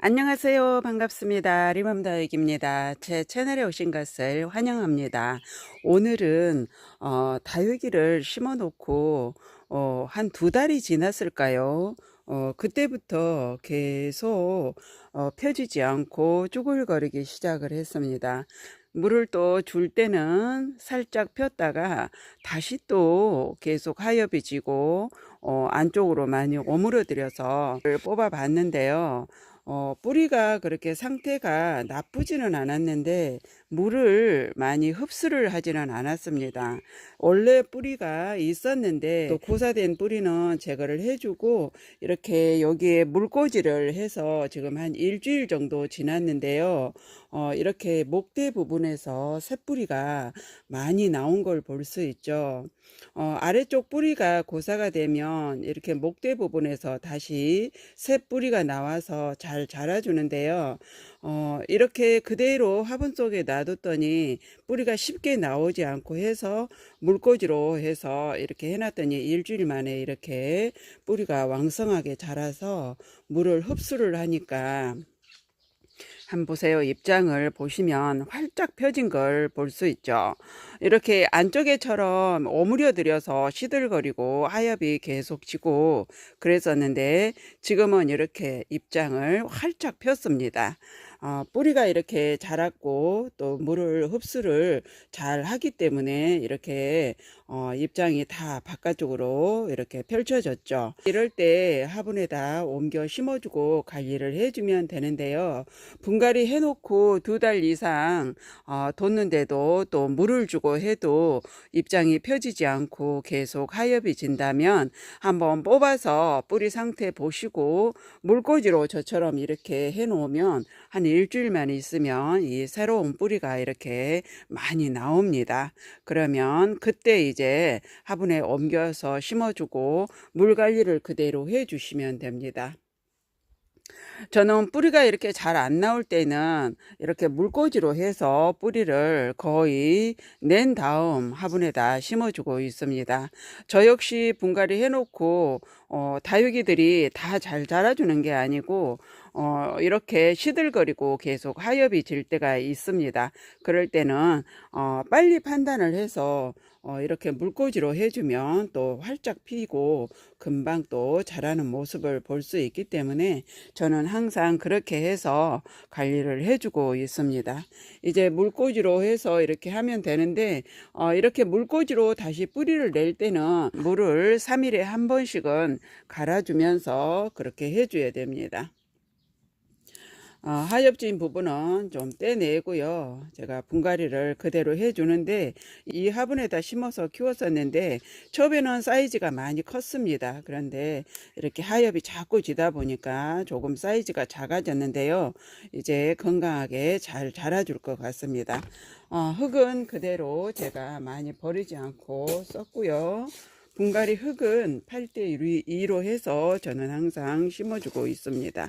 안녕하세요. 반갑습니다. 리맘다육입니다. 제 채널에 오신 것을 환영합니다. 오늘은 어, 다육이를 심어 놓고 어, 한 두 달이 지났을까요? 어, 그때부터 계속 어, 펴지지 않고 쭈글거리기 시작을 했습니다. 물을 또 줄 때는 살짝 폈다가 다시 또 계속 하엽이 지고 어, 안쪽으로 많이 오므러들여서 뽑아 봤는데요. 어, 뿌리가 그렇게 상태가 나쁘지는 않았는데 물을 많이 흡수를 하지는 않았습니다. 원래 뿌리가 있었는데 또 고사된 뿌리는 제거를 해주고 이렇게 여기에 물꽂이를 해서 지금 한 일주일 정도 지났는데요. 어, 이렇게 목대 부분에서 새뿌리가 많이 나온 걸 볼 수 있죠. 어, 아래쪽 뿌리가 고사가 되면 이렇게 목대 부분에서 다시 새 뿌리가 나와서 잘 자라주는데요. 어, 이렇게 그대로 화분 속에 놔뒀더니 뿌리가 쉽게 나오지 않고 해서 물꽂이로 해서 이렇게 해놨더니 일주일 만에 이렇게 뿌리가 왕성하게 자라서 물을 흡수를 하니까 한번 보세요. 입장을 보시면 활짝 펴진 걸 볼 수 있죠. 이렇게 안쪽에처럼 오므려 들여서 시들거리고 하엽이 계속 지고 그랬었는데 지금은 이렇게 입장을 활짝 폈습니다. 어, 뿌리가 이렇게 자랐고 또 물을 흡수를 잘 하기 때문에 이렇게 어, 입장이 다 바깥쪽으로 이렇게 펼쳐졌죠. 이럴 때 화분에다 옮겨 심어주고 관리를 해주면 되는데요. 분갈이 해놓고 두 달 이상 어, 뒀는데도 또 물을 주고 해도 입장이 펴지지 않고 계속 하엽이 진다면 한번 뽑아서 뿌리 상태 보시고 물꽂이로 저처럼 이렇게 해놓으면 한 일주일만 있으면 이 새로운 뿌리가 이렇게 많이 나옵니다. 그러면 그때 이제 화분에 옮겨서 심어주고 물 관리를 그대로 해주시면 됩니다. 저는 뿌리가 이렇게 잘 안 나올 때는 이렇게 물꽂이로 해서 뿌리를 거의 낸 다음 화분에다 심어주고 있습니다. 저 역시 분갈이 해놓고 어, 다육이들이 다 잘 자라주는 게 아니고 어, 이렇게 시들거리고 계속 하엽이 질 때가 있습니다. 그럴 때는 어, 빨리 판단을 해서 어, 이렇게 물꽂이로 해주면 또 활짝 피고 금방 또 자라는 모습을 볼 수 있기 때문에 저는 항상 그렇게 해서 관리를 해주고 있습니다. 이제 물꽂이로 해서 이렇게 하면 되는데 어, 이렇게 물꽂이로 다시 뿌리를 낼 때는 물을 3일에 한 번씩은 갈아주면서 그렇게 해줘야 됩니다. 어, 하엽진 부분은 좀 떼내고요. 제가 분갈이를 그대로 해주는데 이 화분에다 심어서 키웠었는데 처음에는 사이즈가 많이 컸습니다. 그런데 이렇게 하엽이 자꾸 지다 보니까 조금 사이즈가 작아졌는데요. 이제 건강하게 잘 자라줄 것 같습니다. 어, 흙은 그대로 제가 많이 버리지 않고 썼고요. 분갈이 흙은 8대 2로 해서 저는 항상 심어주고 있습니다.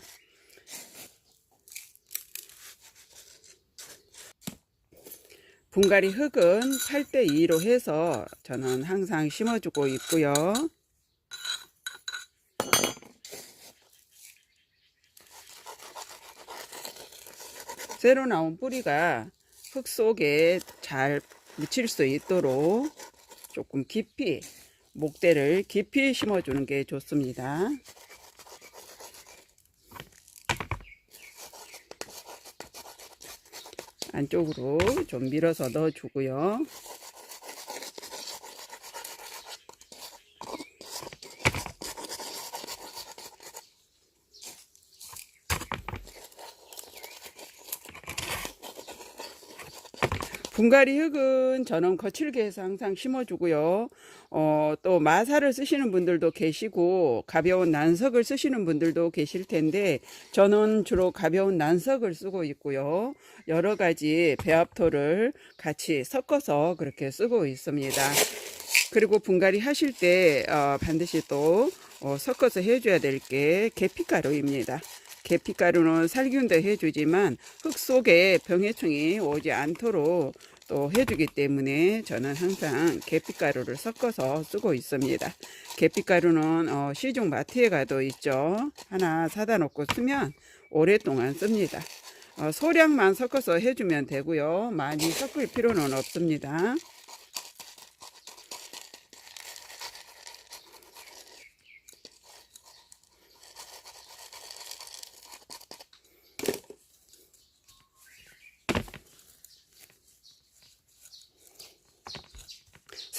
분갈이 흙은 8대 2로 해서 저는 항상 심어주고 있고요. 새로 나온 뿌리가 흙 속에 잘 묻힐 수 있도록 조금 깊이 목대를 깊이 심어주는 게 좋습니다. 안쪽으로 좀 밀어서 넣어주고요. 분갈이 흙은 저는 거칠게 해서 항상 심어주고요. 어, 또 마사를 쓰시는 분들도 계시고 가벼운 난석을 쓰시는 분들도 계실 텐데 저는 주로 가벼운 난석을 쓰고 있고요. 여러 가지 배합토를 같이 섞어서 그렇게 쓰고 있습니다. 그리고 분갈이 하실 때 어, 반드시 또 어, 섞어서 해줘야 될 게 계피가루입니다. 계피가루는 살균도 해주지만 흙 속에 병해충이 오지 않도록 또 해주기 때문에 저는 항상 계피가루를 섞어서 쓰고 있습니다. 계피가루는 어, 시중 마트에 가도 있죠. 하나 사다 놓고 쓰면 오랫동안 씁니다. 어, 소량만 섞어서 해주면 되고요. 많이 섞을 필요는 없습니다.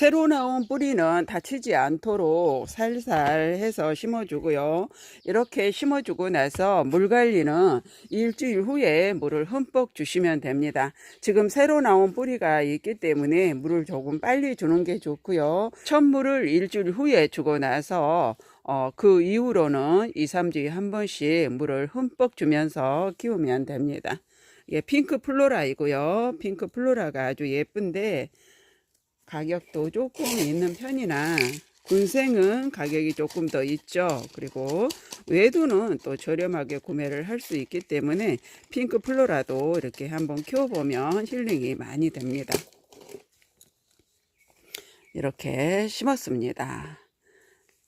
새로 나온 뿌리는 다치지 않도록 살살 해서 심어주고요. 이렇게 심어주고 나서 물 관리는 일주일 후에 물을 흠뻑 주시면 됩니다. 지금 새로 나온 뿌리가 있기 때문에 물을 조금 빨리 주는 게 좋고요. 첫 물을 일주일 후에 주고 나서 어, 그 이후로는 2, 3주에 한 번씩 물을 흠뻑 주면서 키우면 됩니다. 예, 핑크 플로라이고요. 핑크 플로라가 아주 예쁜데 가격도 조금 있는 편이나 군생은 가격이 조금 더 있죠. 그리고 외두는 또 저렴하게 구매를 할 수 있기 때문에 핑크 플로라도 이렇게 한번 키워보면 힐링이 많이 됩니다. 이렇게 심었습니다.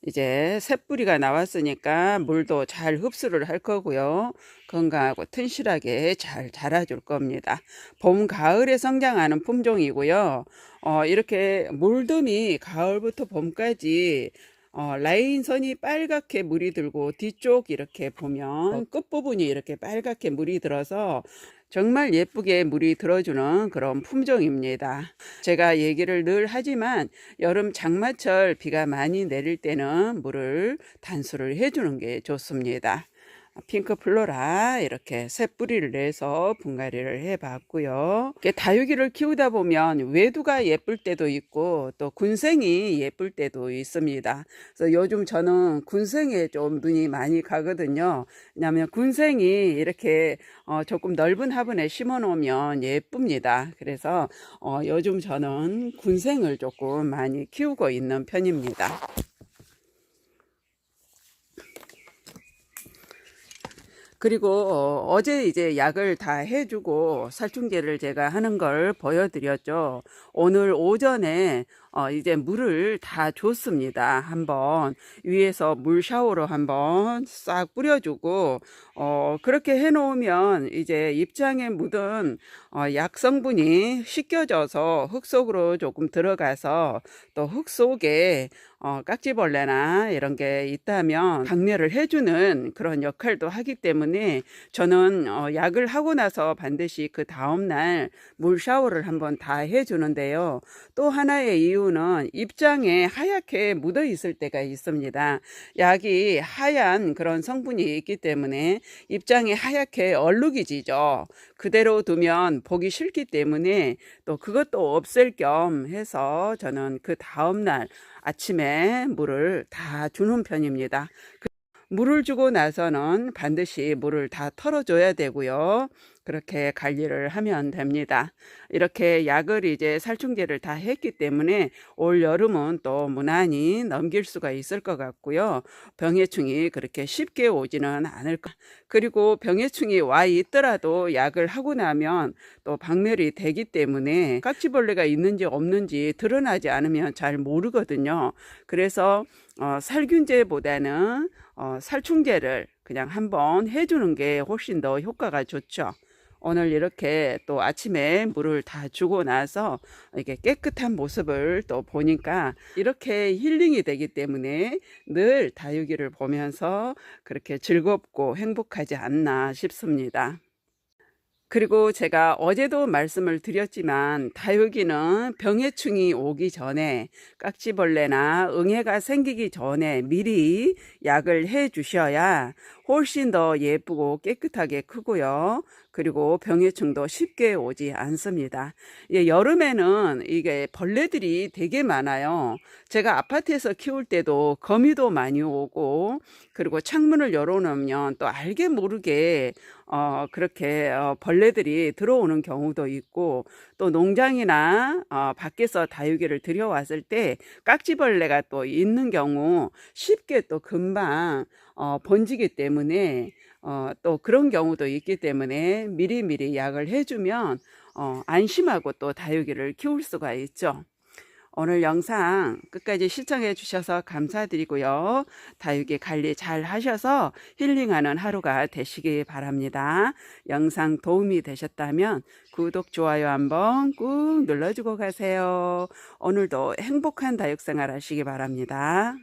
이제 새뿌리가 나왔으니까 물도 잘 흡수를 할 거고요. 건강하고 튼실하게 잘 자라줄 겁니다. 봄, 가을에 성장하는 품종이고요. 어, 이렇게 물듬이 가을부터 봄까지 어, 라인선이 빨갛게 물이 들고 뒤쪽 이렇게 보면 끝부분이 이렇게 빨갛게 물이 들어서 정말 예쁘게 물이 들어주는 그런 품종입니다. 제가 얘기를 늘 하지만 여름 장마철 비가 많이 내릴 때는 물을 단수를 해주는 게 좋습니다. 핑크 플로라 이렇게 새 뿌리를 내서 분갈이를 해 봤고요. 다육이를 키우다 보면 외두가 예쁠 때도 있고 또 군생이 예쁠 때도 있습니다. 그래서 요즘 저는 군생에 좀 눈이 많이 가거든요. 왜냐하면 군생이 이렇게 어 조금 넓은 화분에 심어 놓으면 예쁩니다. 그래서 어 요즘 저는 군생을 조금 많이 키우고 있는 편입니다. 그리고 어, 어제 이제 약을 다 해주고 살충제를 제가 하는 걸 보여드렸죠. 오늘 오전에 어, 이제 물을 다 줬습니다. 한번 위에서 물 샤워로 한번 싹 뿌려주고 어, 그렇게 해놓으면 이제 입장에 묻은 어, 약 성분이 씻겨져서 흙 속으로 조금 들어가서 또 흙 속에 어, 깍지벌레나 이런 게 있다면 박멸을 해주는 그런 역할도 하기 때문에 저는 어, 약을 하고 나서 반드시 그 다음날 물 샤워를 한번 다 해주는데요. 또 하나의 이유 는 입장에 하얗게 묻어 있을 때가 있습니다. 약이 하얀 그런 성분이 있기 때문에 입장에 하얗게 얼룩이 지죠. 그대로 두면 보기 싫기 때문에 또 그것도 없앨 겸 해서 저는 그 다음날 아침에 물을 다 주는 편입니다. 그 물을 주고 나서는 반드시 물을 다 털어줘야 되고요. 그렇게 관리를 하면 됩니다. 이렇게 약을 이제 살충제를 다 했기 때문에 올 여름은 또 무난히 넘길 수가 있을 것 같고요. 병해충이 그렇게 쉽게 오지는 않을 것. 그리고 병해충이 와 있더라도 약을 하고 나면 또 박멸이 되기 때문에 깍지벌레가 있는지 없는지 드러나지 않으면 잘 모르거든요. 그래서 어, 살균제보다는 어, 살충제를 그냥 한번 해주는 게 훨씬 더 효과가 좋죠. 오늘 이렇게 또 아침에 물을 다 주고 나서 이렇게 깨끗한 모습을 또 보니까 이렇게 힐링이 되기 때문에 늘 다육이를 보면서 그렇게 즐겁고 행복하지 않나 싶습니다. 그리고 제가 어제도 말씀을 드렸지만 다육이는 병해충이 오기 전에 깍지벌레나 응애가 생기기 전에 미리 약을 해 주셔야 훨씬 더 예쁘고 깨끗하게 크고요. 그리고 병해충도 쉽게 오지 않습니다. 예, 여름에는 이게 벌레들이 되게 많아요. 제가 아파트에서 키울 때도 거미도 많이 오고 그리고 창문을 열어놓으면 또 알게 모르게 어, 그렇게 어, 벌레들이 들어오는 경우도 있고 또 농장이나 어, 밖에서 다육이를 들여왔을 때 깍지벌레가 또 있는 경우 쉽게 또 금방 어, 번지기 때문에 어, 또 그런 경우도 있기 때문에 미리미리 약을 해주면 어, 안심하고 또 다육이를 키울 수가 있죠. 오늘 영상 끝까지 시청해 주셔서 감사드리고요. 다육이 관리 잘 하셔서 힐링하는 하루가 되시기 바랍니다. 영상 도움이 되셨다면 구독, 좋아요 한번 꾹 눌러주고 가세요. 오늘도 행복한 다육생활 하시기 바랍니다.